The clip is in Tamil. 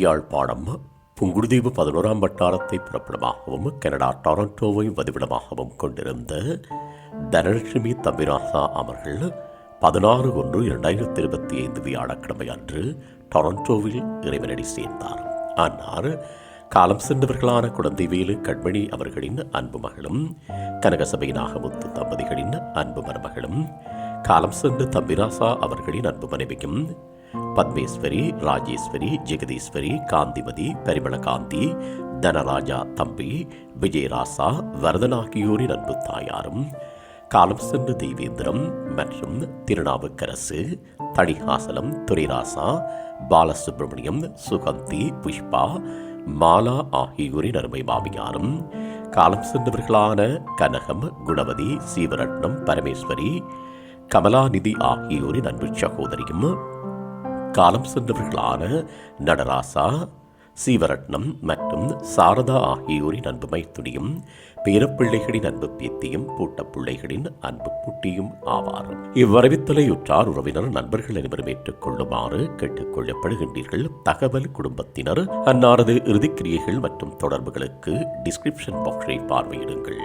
யாழ்ப்பாணம் புங்குடுதீவு பதினோராம் வட்டாரத்தை புறப்படமாகவும் கனடா டொரண்டோவை வதிவிடமாகவும் கொண்டிருந்த தனலட்சுமி தம்பிராசா அவர்கள் பதினாறு ஒன்று இரண்டாயிரத்தி இருபத்தி ஐந்து வியாழக்கிழமை அன்று டொரண்டோவில் இறைவனடி சேர்ந்தார். ஆனால் காலம் சென்றவர்களான குழந்தைவேலு கண்மணி அவர்களின் அன்பு மகளும் கனகசபை நாகமுத்து தம்பதிகளின் அன்பு மருமகளும் காலம் சென்ற தம்பிராசா அவர்களின் அன்பு மனைவியும் பத்மேஸ்வரி ராஜேஸ்வரி ஜெகதீஸ்வரி காந்திமதி பரிமளகாந்தி தனராஜா தம்பி விஜயராசா வரதன் ஆகியோரின் அன்பு தாயாரும் காலம் சென்ற தெய்வேந்திரம் மற்றும் திருநாவுக்கரசு தணிகாசலம் துரைராசா பாலசுப்ரமணியம் சுகந்தி புஷ்பா மாலா ஆகியோரின் அருமை மாமியாரும் காலம் சென்றவர்களான கனகம் குணவதி சீவரட்னம் பரமேஸ்வரி கமலாநிதி ஆகியோரின் அன்பு சகோதரியும் காலம் சென்றவர்களான நடராசா சீவரட்னம் மற்றும் சாரதா ஆகியோரின் அன்பு மைத்துடியும் பேரப்பிள்ளைகளின் அன்பு பேத்தியும் பூட்டப்பிள்ளைகளின் அன்பு குட்டியும் ஆவார். இவ்வரவித்தலையுற்றார் உறவினர் நண்பர்கள் அனைவரும் ஏற்றுக்கொள்ளுமாறு கேட்டுக்கொள்ளப்படுகின்றீர்கள். தகவல் குடும்பத்தினர் அன்னாரது இறுதிக்கிரியைகள் மற்றும் தொடர்புகளுக்கு டிஸ்கிரிப்ஷன் பாக்ஸை பார்வையிடுங்கள்.